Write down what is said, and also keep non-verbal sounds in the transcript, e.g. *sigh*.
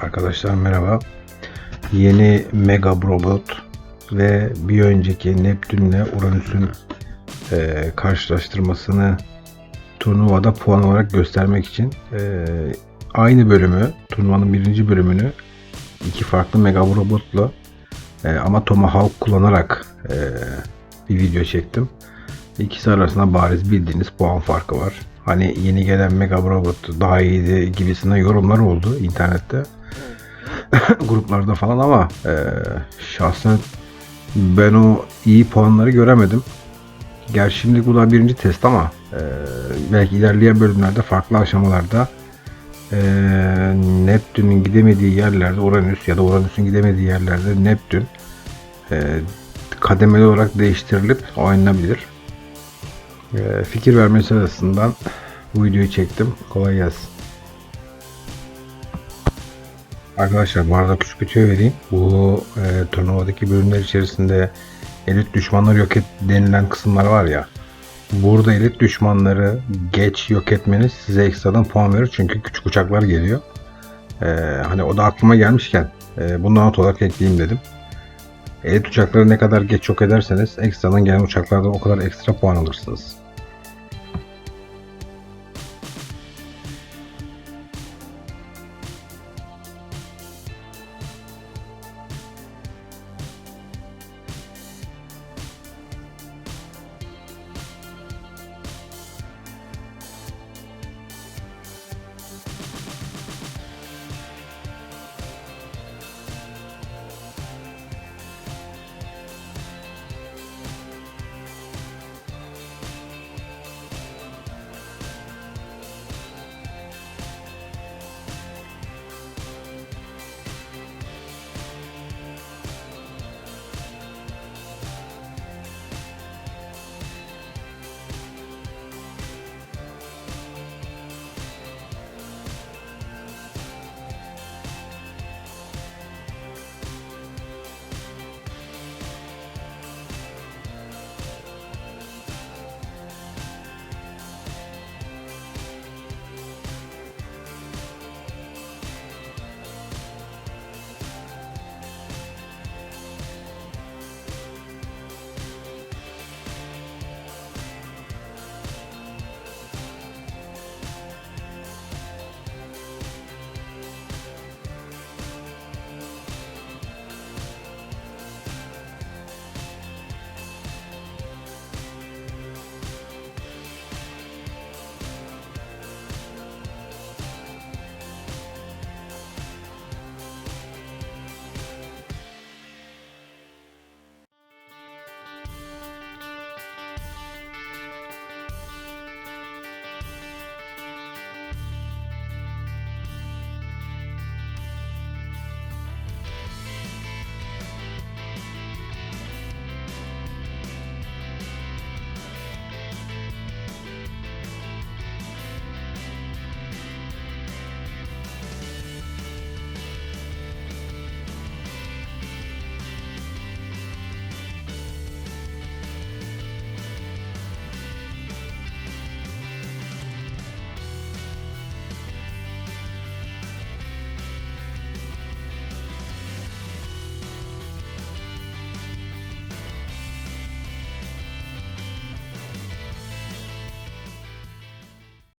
Arkadaşlar merhaba. Yeni Mega Robot ve bir önceki Neptünle Uranüs'ün e, karşılaştırmasını turnuvada puan olarak göstermek için e, aynı bölümü, turnuvanın birinci bölümünü iki farklı Mega Robot'la e, ama Tomahawk kullanarak e, bir video çektim. İkisi arasında bariz bildiğiniz puan farkı var. Hani yeni gelen Mega Robot daha iyiydi gibisinden yorumlar oldu internette. *laughs* gruplarda falan ama e, şahsen ben o iyi puanları göremedim. Gerçi şimdi bu da birinci test ama e, belki ilerleyen bölümlerde farklı aşamalarda e, Neptün'ün gidemediği yerlerde Uranüs ya da Uranüs'ün gidemediği yerlerde Neptün e, kademeli olarak değiştirilip oynanabilir. E, fikir vermesi açısından bu videoyu çektim. Kolay gelsin. Arkadaşlar bu arada küçük bir tüyo vereyim. Bu e, turnuvadaki bölümler içerisinde elit düşmanları yok et denilen kısımlar var ya. Burada elit düşmanları geç yok etmeniz size ekstradan puan verir. Çünkü küçük uçaklar geliyor. E, hani o da aklıma gelmişken e, bundan not olarak ekleyeyim dedim. Elit uçakları ne kadar geç yok ederseniz ekstradan gelen uçaklardan o kadar ekstra puan alırsınız.